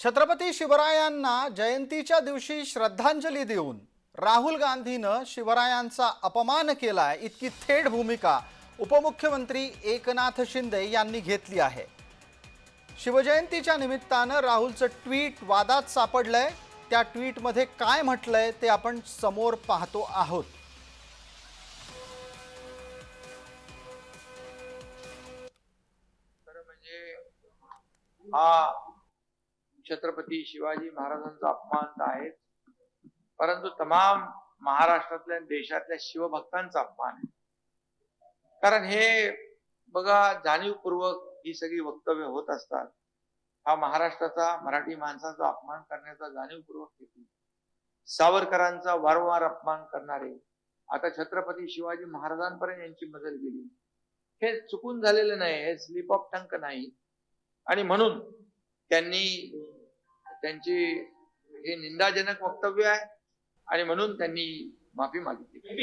छत्रपती शिवरायांना जयंतीच्या दिवशी श्रद्धांजली देऊन राहुल गांधीनं शिवरायांचा अपमान केलाय इतकी थेट भूमिका उपमुख्यमंत्री एकनाथ शिंदे यांनी घेतली आहे. शिवजयंतीच्या निमित्तानं राहुलचं ट्विट वादात सापडलंय. त्या ट्विटमध्ये काय म्हटलंय ते आपण समोर पाहतो आहोत. म्हणजे हा छत्रपती शिवाजी महाराजांचा अपमान तर आहेच. परंतु तमाम महाराष्ट्रातल्या देशातल्या शिवभक्तांचा अपमान आहे. कारण हे बघा जाणीवपूर्वक ही सगळी वक्तव्य होत असतात. हा महाराष्ट्राचा मराठी माणसाचा अपमान करण्याचा जाणीवपूर्वक हेतू. सावरकरांचा वारंवार अपमान करणारे आता छत्रपती शिवाजी महाराजांपर्यंत यांची मजल गेली. हे चुकून झालेलं नाही हे स्लिप ऑफ टंक नाही. आणि म्हणून त्यांनी त्यांची हे निंदाजनक वक्तव्य आहे आणि म्हणून त्यांनी माफी मागितली.